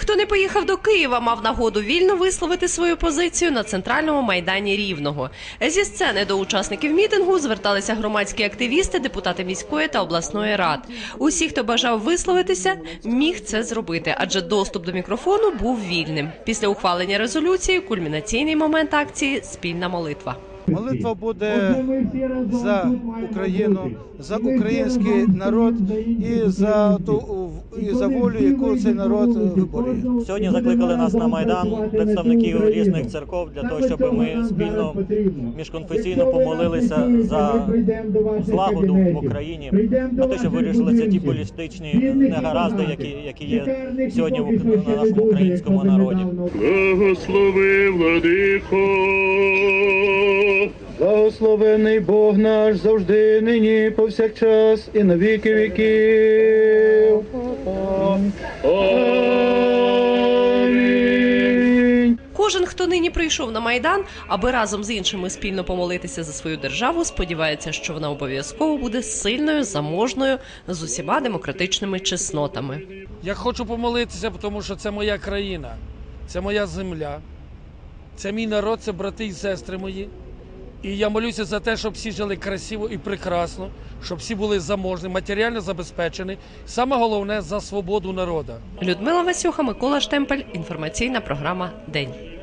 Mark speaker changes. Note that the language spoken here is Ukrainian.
Speaker 1: Хто не поїхав до Києва, мав нагоду вільно висловити свою позицію на центральному майдані Рівного. Зі сцени до учасників мітингу зверталися громадські активісти, депутати міської та обласної рад. Усі, хто бажав висловитися, міг це зробити, адже доступ до мікрофону був вільним. Після ухвалення резолюції кульмінаційний момент акції спільна молитва.
Speaker 2: Молитва буде за Україну, за український народ і за ту і за волю, яку цей народ виборює.
Speaker 3: Сьогодні закликали нас на майдан представників різних церков для того, щоб ми спільно міжконфесійно помолилися за злагоду в Україні, на те, щоб вирішилися ті політичні негаразди, які, які є сьогодні в на нашому українському народі.
Speaker 4: Благослови, владико.
Speaker 2: Благословений Бог наш завжди, нині, повсякчас і на віки віків. Амінь.
Speaker 1: Кожен, хто нині прийшов на майдан, аби разом з іншими спільно помолитися за свою державу, сподівається, що вона обов'язково буде сильною, заможною з усіма демократичними чеснотами.
Speaker 5: Я хочу помолитися, тому що це моя країна, це моя земля, це мій народ, це брати і сестри мої. І я молюся за те, щоб всі жили красиво і прекрасно, щоб всі були заможні, матеріально забезпечені. Саме головне за свободу народу.
Speaker 1: Людмила Васюха, Микола Штемпель. Інформаційна програма День.